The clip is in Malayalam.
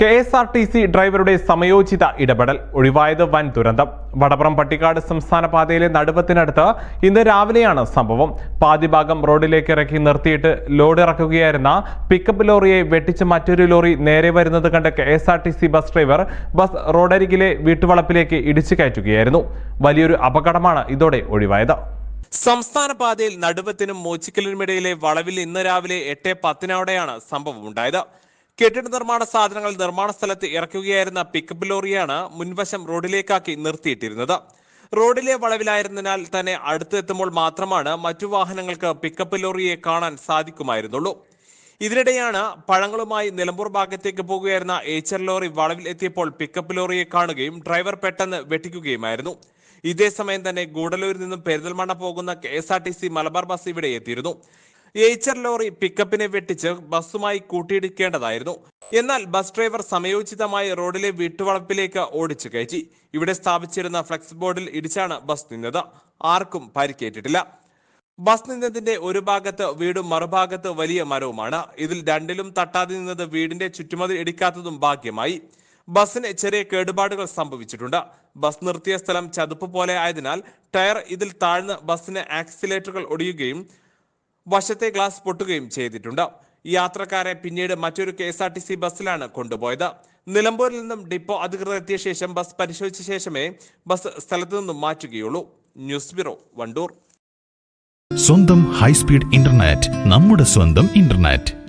K S R T C ഡ്രൈവറുടെ സമയോചിത ഇടപെടൽ ഒഴിവായത് വൻ ദുരന്തം. വടപ്പുറം പട്ടിക്കാട് സംസ്ഥാന പാതയിലെ നടുവത്തിനടുത്ത് ഇന്ന് രാവിലെയാണ് സംഭവം. പാതിഭാഗം റോഡിലേക്ക് ഇറക്കി നിർത്തിയിട്ട് ലോഡ് ഇറക്കുകയായിരുന്ന പിക്കപ്പ് ലോറിയെ വെട്ടിച്ച് മറ്റൊരു ലോറി നേരെ വരുന്നത് കണ്ട K S R T C bus driver bus റോഡരികിലെ വീട്ടുവളപ്പിലേക്ക് ഇടിച്ചു കയറ്റുകയായിരുന്നു. വലിയൊരു അപകടമാണ് ഇതോടെ ഒഴിവായത്. സംസ്ഥാന പാതയിൽ നടുവത്തിനും മൂച്ചിക്കലിനുമിടയിലെ വളവിൽ ഇന്ന് രാവിലെ എട്ട് പത്തിനോടെയാണ് സംഭവം ഉണ്ടായത്. കെട്ടിട നിർമ്മാണ സാധനങ്ങൾ നിർമ്മാണ സ്ഥലത്ത് ഇറക്കുകയായിരുന്ന പിക്കപ്പ് ലോറിയാണ് മുൻവശം റോഡിലേക്കാക്കി നിർത്തിയിട്ടിരുന്നത്. റോഡിലെ വളവിലായിരുന്നതിനാൽ തന്നെ അടുത്തെത്തുമ്പോൾ മാത്രമാണ് മറ്റു വാഹനങ്ങൾക്ക് പിക്കപ്പ് ലോറിയെ കാണാൻ സാധിക്കുമായിരുന്നുള്ളൂ. ഇതിനിടെയാണ് പഴങ്ങളുമായി നിലമ്പൂർ ഭാഗത്തേക്ക് പോകുകയായിരുന്ന ഏച്ചർ ലോറി വളവിൽ എത്തിയപ്പോൾ പിക്കപ്പ് ലോറിയെ കാണുകയും ഡ്രൈവർ പെട്ടെന്ന് വെട്ടിക്കുകയുമായിരുന്നു. ഇതേ സമയം തന്നെ ഗൂഡലൂരിൽ നിന്നും പെരിന്തൽമണ്ണ പോകുന്ന K S R T C Malabar bus ഇവിടെ എത്തിയിരുന്നു. ഏച്ചർ ലോറി പിക്കപ്പിനെ വെട്ടിച്ച് ബസ്സുമായി കൂട്ടിയിടിക്കേണ്ടതായിരുന്നു. എന്നാൽ ബസ് ഡ്രൈവർ സമയോചിതമായി റോഡിലെ വീട്ടുവളപ്പിലേക്ക് ഓടിച്ചു കയറ്റി. ഇവിടെ സ്ഥാപിച്ചിരുന്ന ഫ്ലെക്സ് ബോർഡിൽ ഇടിച്ചാണ് ബസ് നിന്നത്. ആർക്കും പരിക്കേറ്റിട്ടില്ല. ബസ് നിന്നതിന്റെ ഒരു ഭാഗത്ത് വീടും മറുഭാഗത്ത് വലിയ മരവുമാണ്. ഇതിൽ രണ്ടിലും തട്ടാതെ നിന്നത് വീടിന്റെ ചുറ്റുമതിൽ ഇടിക്കാത്തതും ഭാഗ്യമായി. ബസ്സിന് ചെറിയ കേടുപാടുകൾ സംഭവിച്ചിട്ടുണ്ട്. ബസ് നിർത്തിയ സ്ഥലം ചതുപ്പ് പോലെ ആയതിനാൽ ടയർ ഇതിൽ താഴ്ന്ന് ബസ്സിന് ആക്സിലേറ്ററുകൾ ഒടിയുകയും വശത്തെ ഗ്ലാസ് പൊട്ടുകയും ചെയ്തിട്ടുണ്ട്. യാത്രക്കാരെ പിന്നീട് മറ്റൊരു K S R T C ബസ്സിലാണ് കൊണ്ടുപോയത്. നിലമ്പൂരിൽ നിന്നും ഡിപ്പോ അധികൃതർ എത്തിയ ശേഷം ബസ് പരിശോധിച്ച ശേഷമേ ബസ് സ്ഥലത്തു നിന്നും മാറ്റുകയുള്ളൂ. News bureau Wandoor. സ്വന്തം ഹൈസ്പീഡ് ഇന്റർനെറ്റ് നമ്മുടെ സ്വന്തം ഇന്റർനെറ്റ്.